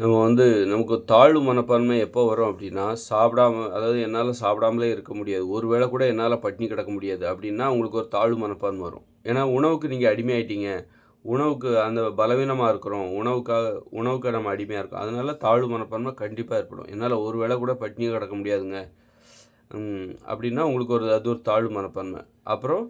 நம்ம வந்து நமக்கு தாழ்வு மனப்பான்மை எப்போ வரும் அப்படின்னா சாப்பிடாம அதாவது என்னால் சாப்பிடாமலே இருக்க முடியாது. ஒரு வேளை கூட என்னால் பட்டினி கிடக்க முடியாது. அப்படின்னா உங்களுக்கு ஒரு தாழ்வு மனப்பான்மை வரும். ஏன்னா உணவுக்கு நீங்கள் அடிமையாயிட்டீங்க. உணவுக்கு அந்த பலவீனமாக இருக்கிறோம். உணவுக்காக உணவுக்கு நம்ம அடிமையாக இருக்கோம். அதனால தாழ்வு மனப்பான்மை கண்டிப்பாக ஏற்படும். என்னால் ஒரு வேளை கூட பட்டினியே கிடக்க முடியாதுங்க. அப்படின்னா உங்களுக்கு ஒரு அது ஒரு தாழ்வு மனப்பான்மை. அப்புறம்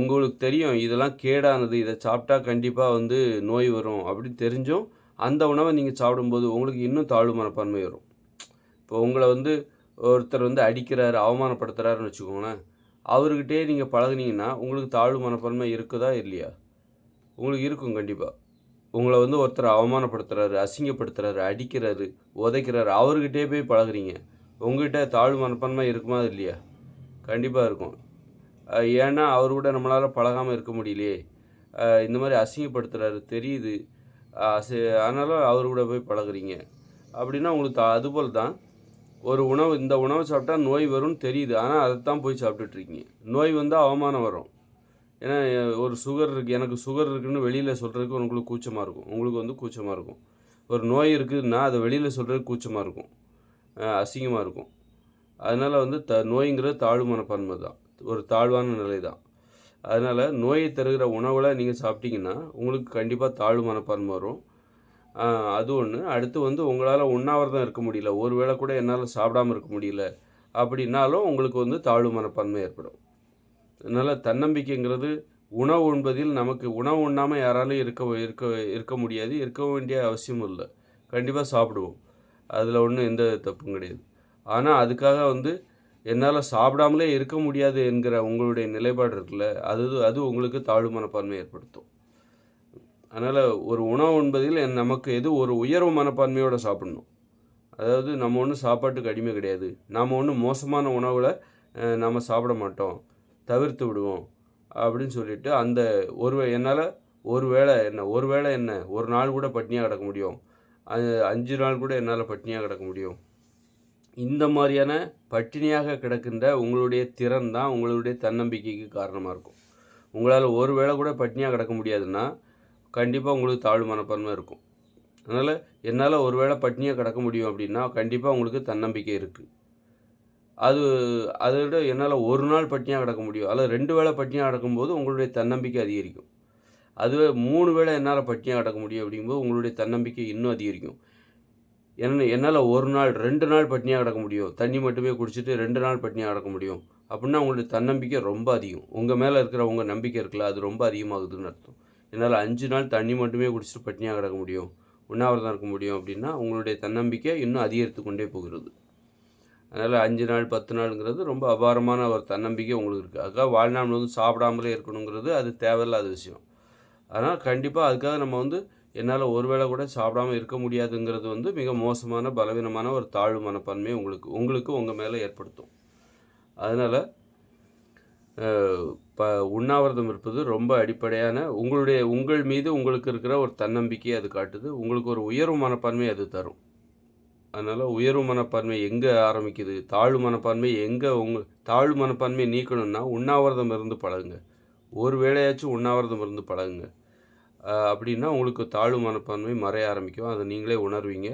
உங்களுக்கு தெரியும் இதெல்லாம் கேடானது. இதை சாப்பிட்டா கண்டிப்பாக வந்து நோய் வரும் அப்படின்னு தெரிஞ்சும் அந்த உணவை நீங்கள் சாப்பிடும்போது உங்களுக்கு இன்னும் தாழ்வு மனப்பான்மை வரும். இப்போ உங்களை வந்து ஒருத்தர் வந்து அடிக்கிறாரு அவமானப்படுத்துகிறாருன்னு வச்சுக்கோங்களேன். அவர்கிட்டே நீங்கள் பழகுனீங்கன்னா உங்களுக்கு தாழ்வு மனப்பான்மை இருக்குதா இல்லையா? உங்களுக்கு இருக்கும் கண்டிப்பாக உங்களை வந்து ஒருத்தர் அவமானப்படுத்துறாரு அசிங்கப்படுத்துகிறாரு அடிக்கிறாரு உதைக்கிறாரு அவர்கிட்டே போய் பழகுறீங்க. உங்கள்கிட்ட தாழ்வு மனப்பான்மை இருக்குமா இல்லையா? கண்டிப்பாக இருக்கும். ஏன்னா அவர் கூட நம்மளால் பழகாமல் இருக்க முடியலையே. இந்த மாதிரி அசிங்கப்படுத்துறாரு தெரியுது. சரி அதனால் அவர் கூட போய் பழகுறீங்க. அப்படின்னா உங்களுக்கு தா- அதுபோல் தான் ஒரு உணவு இந்த உணவை சாப்பிட்டா நோய் வரும்னு தெரியுது. ஆனால் அதைத்தான் போய் சாப்பிட்டுட்ருக்கீங்க. நோய் வந்தால் அவமானம் வரும். ஏன்னா ஒரு சுகர் இருக்குது எனக்கு சுகர் இருக்குதுன்னு வெளியில் சொல்கிறதுக்கு உங்களுக்கு கூச்சமாக இருக்கும். உங்களுக்கு வந்து கூச்சமாக இருக்கும். ஒரு நோய் இருக்குதுன்னா அதை வெளியில் சொல்கிறதுக்கு கூச்சமாக இருக்கும். அசிங்கமாக இருக்கும். அதனால் வந்து த நோய்ங்கிறது தாழ்வு மனப்பான்மை தான். ஒரு தாழ்வான நிலை தான் அதனால் நோயை தருகிற உணவில் நீங்கள் சாப்பிட்டீங்கன்னா உங்களுக்கு கண்டிப்பாக தாழ்வு மனப்பான்மை வரும். அது ஒன்று அடுத்து வந்து உங்களால் உண்ணாவிரதம் இருக்க முடியல. ஒரு வேளை கூட என்னால் சாப்பிடாம இருக்க முடியல அப்படின்னாலும் உங்களுக்கு வந்து தாழ்வு மனப்பான்மை ஏற்படும். அதனால் தன்னம்பிக்கைங்கிறது உணவு உண்பதில் நமக்கு உணவு உண்ணாமல் யாராலும் இருக்க இருக்க இருக்க முடியாது. இருக்க வேண்டிய அவசியமும் இல்லை. கண்டிப்பாக சாப்பிடுவோம். அதில் ஒன்றும் எந்த தப்பும் கிடையாது. ஆனால் அதுக்காக வந்து என்னால் சாப்பிடாமலே இருக்க முடியாது என்கிற உங்களுடைய நிலைப்பாடு இருக்குல்ல அது அது உங்களுக்கு தாழ்வு மனப்பான்மை ஏற்படுத்தும். அதனால் ஒரு உணவு உண்பதில் நமக்கு எது ஒரு உயர்வு மனப்பான்மையோடு சாப்பிடணும். அதாவது நம்ம ஒன்றும் சாப்பாட்டுக்கு அடிமை கிடையாது. நாம் ஒன்றும் மோசமான உணவில் நம்ம சாப்பிட மாட்டோம். தவிர்த்து விடுவோம். அப்படின்னு சொல்லிட்டு அந்த ஒரு என்னால் ஒரு வேளை என்ன ஒரு வேளை என்ன ஒரு நாள் கூட பட்னியாக கிடக்க முடியும். அது அஞ்சு நாள் கூட என்னால் பட்னியாக கிடக்க முடியும். இந்த மாதிரியான பட்டினியாக கிடக்கின்ற உங்களுடைய திறன் தான் உங்களுடைய தன்னம்பிக்கைக்கு காரணமாக இருக்கும். உங்களால் ஒரு வேளை கூட பட்டினியாக கிடக்க முடியாதுன்னா கண்டிப்பாக உங்களுக்கு தாழ்வு மனப்பான்மை இருக்கும். அதனால் என்னால் ஒரு வேளை பட்டினியாக கிடக்க முடியும் அப்படின்னா கண்டிப்பாக உங்களுக்கு தன்னம்பிக்கை இருக்குது அது அதை விட என்னால் ஒரு நாள் பட்டினியாக கிடக்க முடியும். அல்லது ரெண்டு வேளை பட்டினியாக கிடக்கும்போது உங்களுடைய தன்னம்பிக்கை அதிகரிக்கும். அதுவே மூணு வேளை என்னால் பட்டினியாக கிடக்க முடியும் அப்படிங்கும்போது உங்களுடைய தன்னம்பிக்கை இன்னும் அதிகரிக்கும். என்ன என்னால் ஒரு நாள் ரெண்டு நாள் பட்டினியாக கிடக்க முடியும். தண்ணி மட்டுமே குடிச்சிட்டு ரெண்டு நாள் பட்டினியாக கிடக்க முடியும். அப்படின்னா உங்களுடைய தன்னம்பிக்கை ரொம்ப அதிகம். உங்கள் மேலே இருக்கிற உங்கள் நம்பிக்கை இருக்குல்ல அது ரொம்ப அதிகமாகுதுன்னு அர்த்தம். என்னால் அஞ்சு நாள் தண்ணி மட்டுமே குடிச்சிட்டு பட்டினியாக கிடக்க முடியும். உண்ணாவிரதம் இருக்க முடியும் அப்படின்னா உங்களுடைய தன்னம்பிக்கை இன்னும் அதிகரித்து கொண்டே போகிறது. அதனால் அஞ்சு நாள் பத்து நாளுங்கிறது ரொம்ப அபாரமான ஒரு தன்னம்பிக்கை உங்களுக்கு இருக்குது அதுக்காக வாழ்நாள் வந்து சாப்பிடாமலே இருக்கணுங்கிறது அது தேவையில்லாத விஷயம். அதனால் கண்டிப்பாக அதுக்காக நம்ம வந்து என்னால் ஒரு வேளை கூட சாப்பிடாம இருக்க முடியாதுங்கிறது வந்து மிக மோசமான பலவீனமான ஒரு தாழ்வு மனப்பான்மையை உங்களுக்கு உங்களுக்கு உங்கள் மேலே ஏற்படுத்தும். அதனால் ப உண்ணாவிரதம் இருப்பது ரொம்ப அடிப்படையான உங்களுடைய உங்கள் மீது உங்களுக்கு இருக்கிற ஒரு தன்னம்பிக்கையை அது காட்டுது. உங்களுக்கு ஒரு உயர்வு மனப்பான்மை அது தரும். அதனால் உயர்வு மனப்பான்மை எங்கே ஆரம்பிக்குது? தாழ்வு மனப்பான்மை எங்கே உங்கள் தாழ்வு மனப்பான்மையை நீக்கணும்னா உண்ணாவிரதம் இருந்து பழகுங்க. ஒரு வேளையாச்சும் உண்ணாவிரதம் இருந்து பழகுங்க. அப்படின்னா உங்களுக்கு தாழ்வு மனப்பான்மை மறைய ஆரம்பிக்கும். அதை நீங்களே உணர்வீங்க.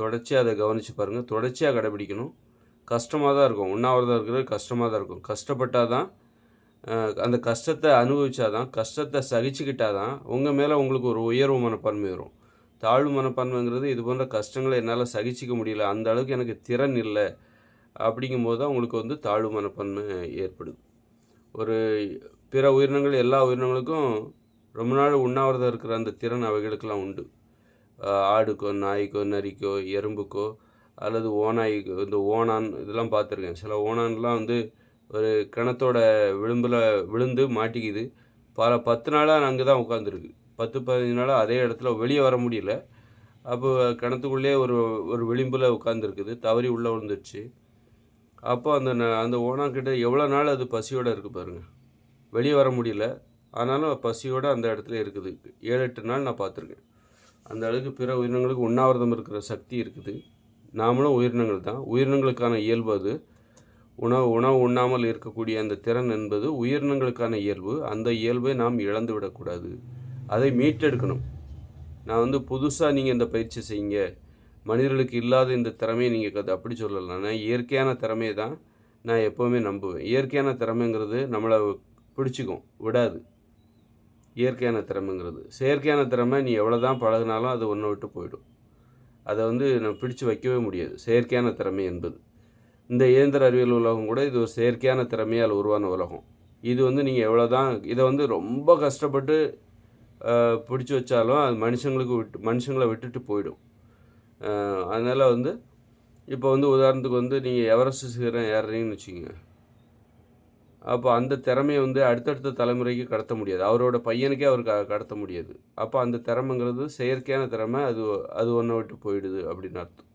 தொடர்ச்சியாக அதை கவனித்து பாருங்கள் தொடர்ச்சியாக கடைபிடிக்கணும். கஷ்டமாக தான் இருக்கும். உண்ணாவிரதம் இருக்கிறது கஷ்டமாக தான் இருக்கும். கஷ்டப்பட்டால் தான் அந்த கஷ்டத்தை அனுபவிச்சாதான் கஷ்டத்தை சகிச்சுக்கிட்டால் தான் உங்கள் மேலே உங்களுக்கு ஒரு உயர்வு மனப்பான்மை வரும். தாழ்வு மனப்பான்மைங்கிறது இது போன்ற கஷ்டங்களை என்னால் சகிச்சிக்க முடியல. அந்த அளவுக்கு எனக்கு திறன் இல்லை. அப்படிங்கும்போது தான் உங்களுக்கு வந்து தாழ்வு மனப்பான்மை ஏற்படுது. ஒரு பிற உயிரினங்கள் எல்லா உயிரினங்களுக்கும் ரொம்ப நாள் உண்ணாவிரதம் இருக்கிற அந்த திறன் அவைகளுக்கெல்லாம் உண்டு. ஆடுக்கோ நாய்க்கோ நரிக்கோ எறும்புக்கோ அல்லது ஓனாய்க்கோ இந்த ஓணான் இதெல்லாம் பார்த்துருக்கேன். சில ஓணான்லாம் வந்து ஒரு கிணத்தோட விளிம்பில் விழுந்து மாட்டிக்குது. பல பத்து நாளாக அங்கே தான் உட்காந்துருக்கு. பத்து பதினஞ்சு நாளாக அதே இடத்துல வெளியே வர முடியல. அப்போ கிணத்துக்குள்ளேயே ஒரு ஒரு விளிம்பில் உட்காந்துருக்குது. தவறி உள்ளே விழுந்துருச்சு. அப்போ அந்த ந- அந்த ஓனாங்கிட்ட எவ்வளோ நாள் அது பசியோடு இருக்குது பாருங்கள் வெளியே வர முடியல. ஆனாலும் பசியோடு அந்த இடத்துல இருக்குது. ஏழு எட்டு நாள் நான் பார்த்துருக்கேன். அந்த அளவுக்கு பிற உயிரினங்களுக்கு உண்ணாவிரதம் இருக்கிற சக்தி இருக்குது. நாமளும் உயிரினங்கள் தான். உயிரினங்களுக்கான இயல்பு அது. உணவு உணவு உண்ணாமல் இருக்கக்கூடிய அந்த திறன் என்பது உயிரினங்களுக்கான இயல்பு. அந்த இயல்பை நாம் இழந்து விடக்கூடாது. அதை மீட்டெடுக்கணும். நான் வந்து புதுசாக நீங்கள் இந்த பயிற்சி செய்யுங்க. மனிதர்களுக்கு இல்லாத இந்த திறமையை நீங்கள் கதை அப்படி சொல்லலாம். நான் இயற்கையான திறமையை தான் நான் எப்போவுமே நம்புவேன். இயற்கையான திறமைங்கிறது நம்மளை பிடிச்சிக்கும் விடாது. இயற்கையான திறமைங்கிறது. செயற்கையான திறமை நீ எவ்வளோ தான் பழகினாலும் அது ஒன்று விட்டு போயிடும். அதை வந்து நம்ம பிடிச்சு வைக்கவே முடியாது. செயற்கையான திறமை என்பது. இந்த இயந்திர அறிவியல் உலகம் கூட இது ஒரு செயற்கையான திறமையால் உருவான உலகம். இது வந்து நீங்கள் எவ்வளோ தான் இதை வந்து ரொம்ப கஷ்டப்பட்டு பிடிச்சி வச்சாலும் அது மனுஷங்களுக்கு விட்டு மனுஷங்களை விட்டுட்டு போயிடும். அதனால் வந்து இப்போ வந்து உதாரணத்துக்கு வந்து நீங்கள் எவரெஸ்ட் சிகரம் ஏறுறீங்கன்னு வச்சுக்கோங்க. அப்போ அந்த திறமையை வந்து அடுத்தடுத்த தலைமுறைக்கு கடத்த முடியாது. அவரோட பையனுக்கே அவர் கடத்த முடியாது. அப்போ அந்த திறமைங்கிறது செயற்கையான திறமை அது அது ஒன்றை விட்டு போயிடுது அப்படின்னு அர்த்தம்.